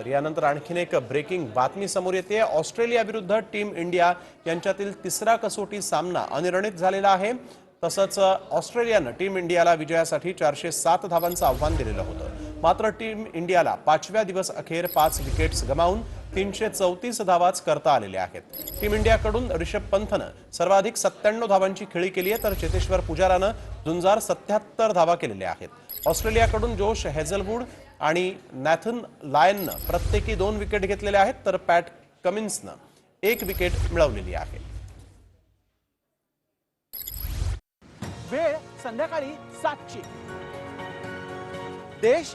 तर यानंतर आणखीन एक ब्रेकिंग बातमी समोर येते. ऑस्ट्रेलिया विरुद्ध टीम इंडिया यांच्यातील तिसरा कसोटी सामना अनिर्णित झालेला आहे. तसंच ऑस्ट्रेलियानं टीम इंडियाला विजयासाठी चारशे सात धावांचं आव्हान दिलेलं होतं. मात्र टीम इंडियाला पाचव्या दिवस अखेर पाच विकेट्स गमावून तीनशे चौतीस धावाच करता आलेल्या आहेत. टीम इंडियाकडून रिषभ पंथनं सर्वाधिक सत्त्याण्णव धावांची खेळी केली आहे तर चेतेश्वर पुजारानं झुंजार सत्याहत्तर धावा केलेल्या आहेत. ऑस्ट्रेलियाकडून जोश हेझलवूड आणि नॅथन लायननं प्रत्येकी दोन विकेट घेतलेल्या आहेत तर पॅट कमिन्सनं एक विकेट मिळवलेली आहे. वेळ संध्याकाळी सातची. देश